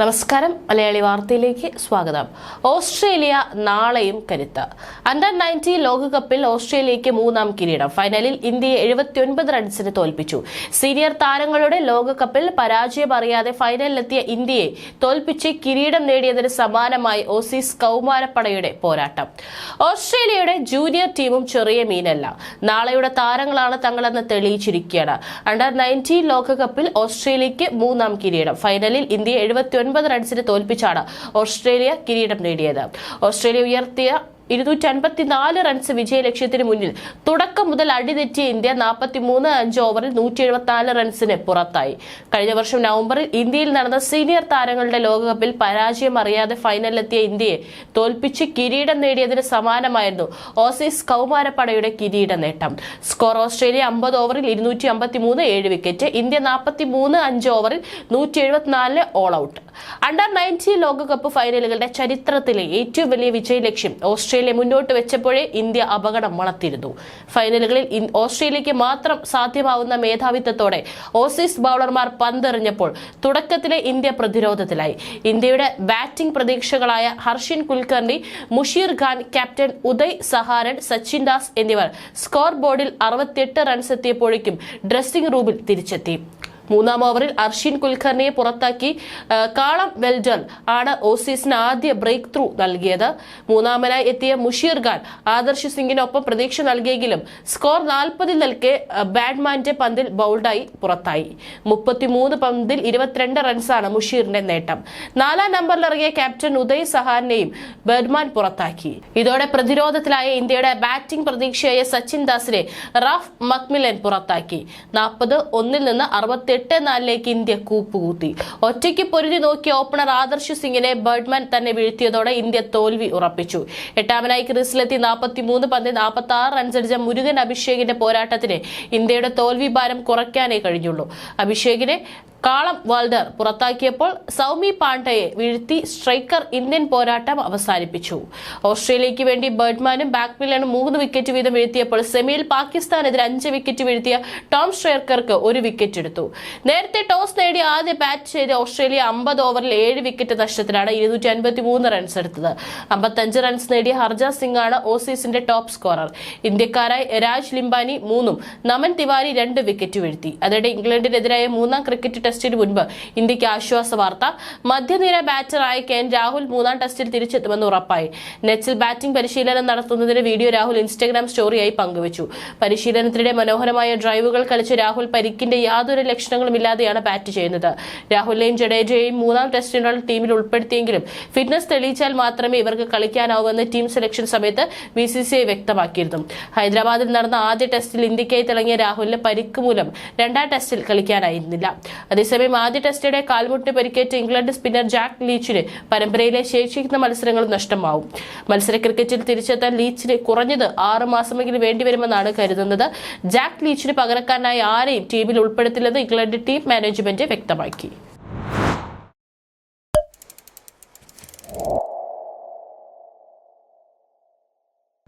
നമസ്കാരം. മലയാളി വാർത്തയിലേക്ക് സ്വാഗതം. ഓസ്ട്രേലിയ നാളെയും കരുത്ത്. അണ്ടർ നയന്റി ലോകകപ്പിൽ ഓസ്ട്രേലിയയ്ക്ക് മൂന്നാം കിരീടം. ഫൈനലിൽ ഇന്ത്യയെ എഴുപത്തിയൊൻപത് റൺസിന് തോൽപ്പിച്ചു. സീനിയർ താരങ്ങളുടെ ലോകകപ്പിൽ പരാജയം അറിയാതെ ഫൈനലിലെത്തിയ ഇന്ത്യയെ തോൽപ്പിച്ച് കിരീടം നേടിയതിന് സമാനമായി ഓസീസ് കൗമാരപ്പടയുടെ പോരാട്ടം. ഓസ്ട്രേലിയയുടെ ജൂനിയർ ടീമും ചെറിയ മീനല്ല. നാളെയുടെ താരങ്ങളാണ് തങ്ങളെന്ന് തെളിയിച്ചിരിക്കുകയാണ്. അണ്ടർ നയന്റി ലോകകപ്പിൽ ഓസ്ട്രേലിയയ്ക്ക് മൂന്നാം കിരീടം. ഫൈനലിൽ ഇന്ത്യയെ എഴുപത്തി ഒൻപത് റൺസിന് തോൽപ്പിച്ചാണ് ഓസ്ട്രേലിയ കിരീടം നേടിയത്. ഓസ്ട്രേലിയ ഉയർത്തിയ ഇരുന്നൂറ്റി അൻപത്തിനാല് റൺസ് വിജയ ലക്ഷ്യത്തിന് മുന്നിൽ തുടക്കം മുതൽ അടിതെറ്റിയ ഇന്ത്യ നാൽപ്പത്തി മൂന്ന് അഞ്ച് ഓവറിൽ നൂറ്റി എഴുപത്തിനാല് റൺസിന് പുറത്തായി. കഴിഞ്ഞ വർഷം നവംബറിൽ ഇന്ത്യയിൽ നടന്ന സീനിയർ താരങ്ങളുടെ ലോകകപ്പിൽ പരാജയം അറിയാതെ ഫൈനലിലെത്തിയ ഇന്ത്യയെ തോൽപ്പിച്ച് കിരീടം നേടിയതിന് സമാനമായിരുന്നു ഓസീസ് കൗമാരപ്പടയുടെ കിരീട നേട്ടം. സ്കോർ ഓസ്ട്രേലിയ അമ്പത് ഓവറിൽ ഇരുന്നൂറ്റി അമ്പത്തി മൂന്ന് ഏഴ് വിക്കറ്റ് ഇന്ത്യ നാൽപ്പത്തി മൂന്ന് അഞ്ച് ഓവറിൽ നൂറ്റി എഴുപത്തിനാലിന് ഓൾ ഔട്ട്. അണ്ടർ നയന്റീൻ ലോകകപ്പ് ഫൈനലുകളുടെ ചരിത്രത്തിലെ ഏറ്റവും വലിയ വിജയ ലക്ഷ്യം ഓസ്ട്രേലിയ മുന്നോട്ട് വെച്ചപ്പോഴേ ഇന്ത്യ അപകടം വളർത്തിയിരുന്നു. ഫൈനലുകളിൽ ഓസ്ട്രേലിയക്ക് മാത്രം സാധ്യമാവുന്ന മേധാവിത്വത്തോടെ ഓസീസ് ബൌളർമാർ പന്തെറിഞ്ഞപ്പോൾ തുടക്കത്തിലെ ഇന്ത്യ പ്രതിരോധത്തിലായി. ഇന്ത്യയുടെ ബാറ്റിംഗ് പ്രതീക്ഷകളായ ഹർഷിൻ കുൽക്കർണി മുഷീർ ഖാൻ ക്യാപ്റ്റൻ ഉദയ് സഹാരൻ സച്ചിൻ ദാസ് എന്നിവർ സ്കോർ ബോർഡിൽ അറുപത്തിയെട്ട് റൺസ് എത്തിയപ്പോഴേക്കും ഡ്രസ്സിംഗ് റൂമിൽ തിരിച്ചെത്തി. മൂന്നാം ഓവറിൽ അർഷിൻ കുൽക്കർണിയെ പുറത്താക്കി കാളം വെൽഡർ ആണ് ഓസീസിന് ആദ്യ ബ്രേക്ക് ത്രൂ നൽകിയത്. മൂന്നാമനായി എത്തിയ മുഷീർ ഖാൻ ആദർശ് സിംഗിനൊപ്പം പ്രതീക്ഷ നൽകിയെങ്കിലും സ്കോർ നാൽപ്പതിൽ നിൽക്കെ ബാഡ്മാന്റെ പന്തിൽ ബൗൾഡായി പുറത്തായി. മുപ്പത്തിമൂന്ന് പന്തിൽ ഇരുപത്തിരണ്ട് റൺസാണ് മുഷീറിന്റെ നേട്ടം. നാലാം നമ്പറിലിറങ്ങിയ ക്യാപ്റ്റൻ ഉദയ് സഹാനെയും ബർമാൻ പുറത്താക്കി. ഇതോടെ പ്രതിരോധത്തിലായ ഇന്ത്യയുടെ ബാറ്റിംഗ് പ്രതീക്ഷയായ സച്ചിൻ ദാസിനെ റാഫ് മക്മിലൻ പുറത്താക്കി. നാൽപ്പത് ഒന്നിൽ നിന്ന് അറുപത്തെട്ട് നാലിലേക്ക് ഇന്ത്യ കൂപ്പുകൂത്തി ഒറ്റയ്ക്ക് പൊരുതി നോക്കിയ ഓപ്പണർ ആദർശ് സിംഗിനെ ബർഡ്മാൻ തന്നെ വീഴ്ത്തിയതോടെ ഇന്ത്യ തോൽവി ഉറപ്പിച്ചു. എട്ടാമനായി ക്രീസിലെത്തി നാൽപ്പത്തിമൂന്ന് പന്തിൽ നാൽപ്പത്തി ആറ് റൺസടിച്ച മുരുകൻ അഭിഷേകിന്റെ പോരാട്ടത്തിന് ഇന്ത്യയുടെ തോൽവി ഭാരം കുറയ്ക്കാനേ കഴിഞ്ഞുള്ളൂ. അഭിഷേകിനെ കാളം വാൾഡർ പുറത്താക്കിയപ്പോൾ സൗമി പാണ്ഡയെ വീഴ്ത്തി സ്ട്രൈക്കർ ഇന്ത്യൻ പോരാട്ടം അവസാനിപ്പിച്ചു. ഓസ്ട്രേലിയയ്ക്ക് വേണ്ടി ബേർഡ്മാനും ബാക്ക്മില്ലനും മൂന്ന് വിക്കറ്റ് വീതം വീഴ്ത്തിയപ്പോൾ സെമിയിൽ പാകിസ്ഥാനെതിരെ അഞ്ച് വിക്കറ്റ് വീഴ്ത്തിയ ടോം സ്ട്രൈക്കർക്ക് ഒരു വിക്കറ്റ് എടുത്തു. നേരത്തെ ടോസ് നേടി ആദ്യ ബാറ്റ് ചെയ്ത ഓസ്ട്രേലിയ അമ്പത് ഓവറിൽ ഏഴ് വിക്കറ്റ് നഷ്ടത്തിലാണ് ഇരുന്നൂറ്റി അൻപത്തി മൂന്ന് റൺസ് എടുത്തത്. അമ്പത്തഞ്ച് റൺസ് നേടിയ ഹർജ സിംഗ് ആണ് ഓസീസിന്റെ ടോപ്പ് സ്കോറർ ഇന്ത്യക്കാരായി രാജ് ലിംബാനി മൂന്നും നമൻ തിവാരി രണ്ട് വിക്കറ്റ് വീഴ്ത്തി. അതിനിടെ ഇംഗ്ലണ്ടിനെതിരായ മൂന്നാം ക്രിക്കറ്റ് ടെസ്റ്റിന് മുൻപ്. ഇന്ത്യയ്ക്ക് ആശ്വാസ വാർത്ത. മധ്യനിര ബാറ്ററായ കെൻ രാഹുൽ മൂന്നാം ടെസ്റ്റിൽ തിരിച്ചെത്തുമെന്ന് ഉറപ്പായി. നെറ്റ്സിൽ ബാറ്റിംഗ് പരിശീലനം നടത്തുന്നതിന് വീഡിയോ രാഹുൽ ഇൻസ്റ്റാഗ്രാം സ്റ്റോറിയായി പങ്കുവച്ചു. പരിശീലനത്തിനിടെ മനോഹരമായ ഡ്രൈവുകൾ കളിച്ച് രാഹുൽ പരിക്കിന്റെ യാതൊരു ലക്ഷണങ്ങളും ഇല്ലാതെയാണ് ബാറ്റ് ചെയ്യുന്നത്. രാഹുലിനെയും ജഡേജയെയും മൂന്നാം ടെസ്റ്റിനുള്ള ടീമിൽ ഉൾപ്പെടുത്തിയെങ്കിലും ഫിറ്റ്നസ് തെളിയിച്ചാൽ മാത്രമേ ഇവർക്ക് കളിക്കാനാവൂവെന്ന് ടീം സെലക്ഷൻ സമയത്ത് ബി സി സി ഐ വ്യക്തമാക്കിയിരുന്നു. ഹൈദരാബാദിൽ നടന്ന ആദ്യ ടെസ്റ്റിൽ ഇന്ത്യക്കായി തിളങ്ങിയ രാഹുലിന് പരിക്ക് മൂലം രണ്ടാം ടെസ്റ്റിൽ കളിക്കാനായിരുന്നില്ല. അതേസമയം ആദ്യ ടെസ്റ്റിടെ കാൽമുട്ട് പരിക്കേറ്റ ഇംഗ്ലണ്ട് സ്പിന്നർ ജാക്ക് ലീച്ചിന് പരമ്പരയിലെ ശേഷിക്കുന്ന മത്സരങ്ങൾ നഷ്ടമാവും. മത്സര ക്രിക്കറ്റിൽ തിരിച്ചെത്താൻ ലീച്ചിന് കുറഞ്ഞത് ആറ് മാസമെങ്കിലും വേണ്ടിവരുമെന്നാണ് കരുതുന്നത്. ജാക്ക് ലീച്ചിന് പകരക്കാരനായി ആരെയും ടീമിൽ ഉൾപ്പെടുത്തില്ലെന്ന് ഇംഗ്ലണ്ട് ടീം മാനേജ്മെന്റ് വ്യക്തമാക്കി.